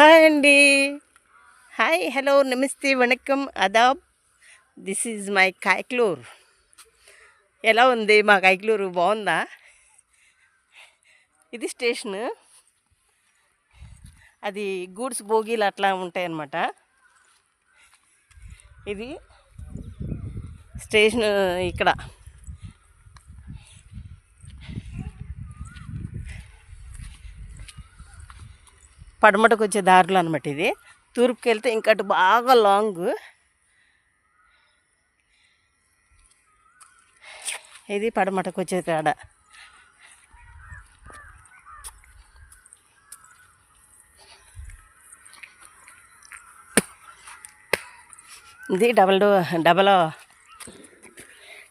Hi అండి. Hi hello నమస్తే వణకం అదాబ్. దిస్ ఈజ్ మై కాయక్లూరు ఎలా ఉంది మా కాయక్లూరు బాగుందా? ఇది స్టేషన్. అది గూడ్స్ బోగీలు అట్లా ఉంటాయన్నమాట. ఇది స్టేషన్ ఇక్కడ. పడమటకు వచ్చే దారులు అనమాట ఇది. తూర్పుకి వెళ్తే ఇంకా అటు బాగా లాంగ్. ఇది పడమటకు వచ్చే కాడ. ఇది డబల్ డో డబల్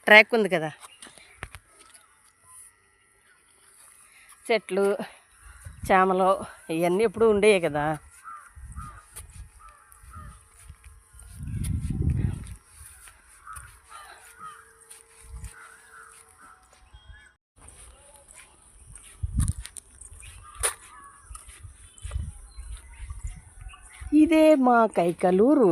ట్రాక్ ఉంది కదా. చెట్లు. చేమలు ఇవన్నీ ఎప్పుడు ఉండేవి కదా. ఇదే మా కైకలూరు.